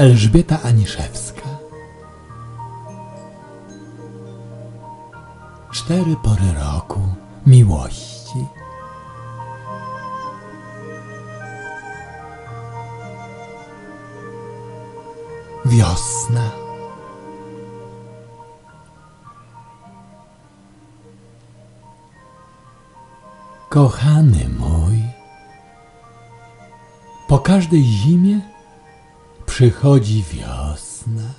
Elżbieta Aniszewska. Cztery pory roku miłości. Wiosna. Kochany mój, po każdej zimie przychodzi wiosna.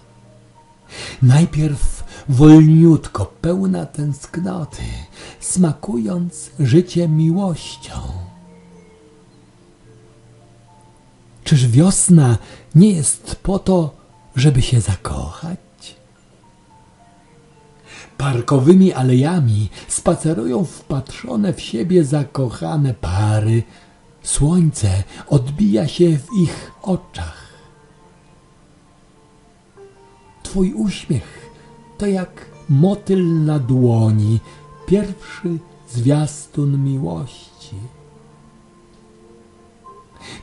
Najpierw wolniutko, pełna tęsknoty, smakując życie miłością. Czyż wiosna nie jest po to, żeby się zakochać? Parkowymi alejami spacerują wpatrzone w siebie zakochane pary. Słońce odbija się w ich oczach. Twój uśmiech to jak motyl na dłoni, pierwszy zwiastun miłości.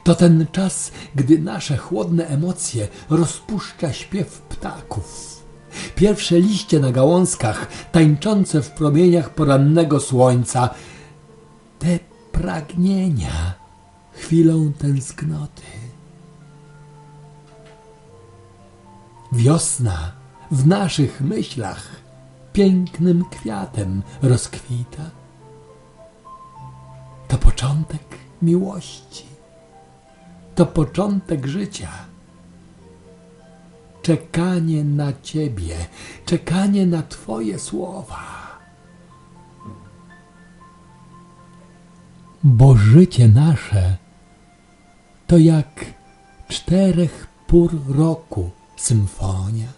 To ten czas, gdy nasze chłodne emocje rozpuszcza śpiew ptaków. Pierwsze liście na gałązkach, tańczące w promieniach porannego słońca. Te pragnienia chwilą tęsknoty. Wiosna w naszych myślach pięknym kwiatem rozkwita. To początek miłości. To początek życia. Czekanie na Ciebie, czekanie na Twoje słowa. Bo życie nasze to jak czterech pór roku symfonia.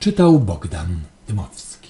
Czytał Bogdan Dmowski.